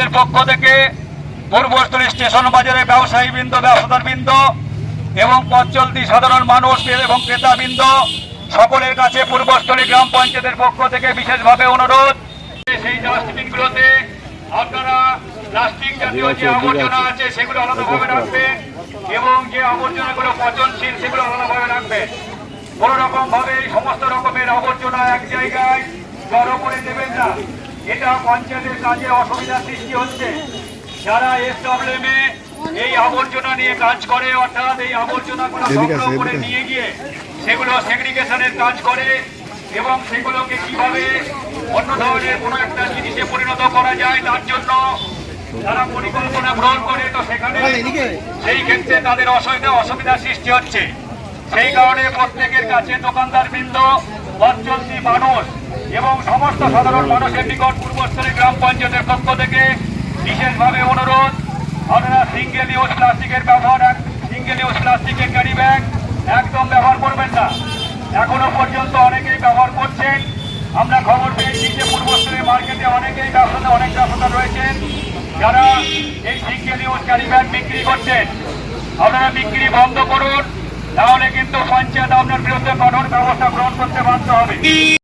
পঞ্চায়েতের পক্ষ থেকে পূর্বস্থলী স্টেশন বাজারে ব্যবসায়ী বৃন্দ ব্যবসাদার বৃন্দ এবং পথ চলতি সাধারণ মানুষ এবং ক্রেতাবৃন্দ সকলের কাছে পূর্বস্থলী গ্রাম পঞ্চায়েতের পক্ষ থেকে বিশেষভাবে অনুরোধ। সেই ডাস্টবিনগুলোতে আপনারা প্লাস্টিক জাতীয় যে আবর্জনা আছে। সেগুলো আলাদাভাবে রাখবেন এবং যে আবর্জনাগুলো পচনশীল সেগুলো আলাদাভাবে রাখবেন কোনো রকম ভাবে এই সমস্ত রকমের আবর্জনা এক জায়গায় জড়ো করে দেবেন না। এটা পঞ্চায়েতের কাজে অসুবিধার সৃষ্টি হচ্ছে। যারা এস প্রবলেমে এই আবর্জনা নিয়ে কাজ করে অর্থাৎ এই আবর্জনাগুলো সংগ্রহ করে নিয়ে গিয়ে সেগুলো সেগ্রিগেশনের কাজ করে এবং সেগুলোকে কীভাবে অন্য ধরনের কোনো একটা জিনিসে পরিণত করা যায় তার জন্য তারা পরিকল্পনা গ্রহণ করে তো সেখানে সেই ক্ষেত্রে তাদের অসুবিধা অসুবিধার সৃষ্টি হচ্ছে। সেই কারণে প্রত্যেকের কাছে দোকানদার বৃন্দ পথচলতি মানুষ এবং সমস্ত সাধারণ মানুষের নিকট পূর্বস্থলী গ্রাম পঞ্চায়েতের পক্ষ থেকে বিশেষভাবে অনুরোধ আপনারা সিঙ্গেল ইউজ প্লাস্টিকের ব্যবহার সিঙ্গেল ইউজ প্লাস্টিকের ক্যারি ব্যাগ একদম ব্যবহার করবেন না। এখনও পর্যন্ত অনেকেই ব্যবহার করছেন। আমরা খবর পেয়েছি যে পূর্বস্থলী মার্কেটে অনেকেই ব্যবসাতে অনেক ব্যবসা রয়েছেন। যারা এই সিঙ্গেল ইউজ ক্যারি ব্যাগ বিক্রি করছেন, আপনারা বিক্রি বন্ধ করুন। আপনার বিরুদ্ধে কঠোর ব্যবস্থা গ্রহণ করতে বাধ্য হবে।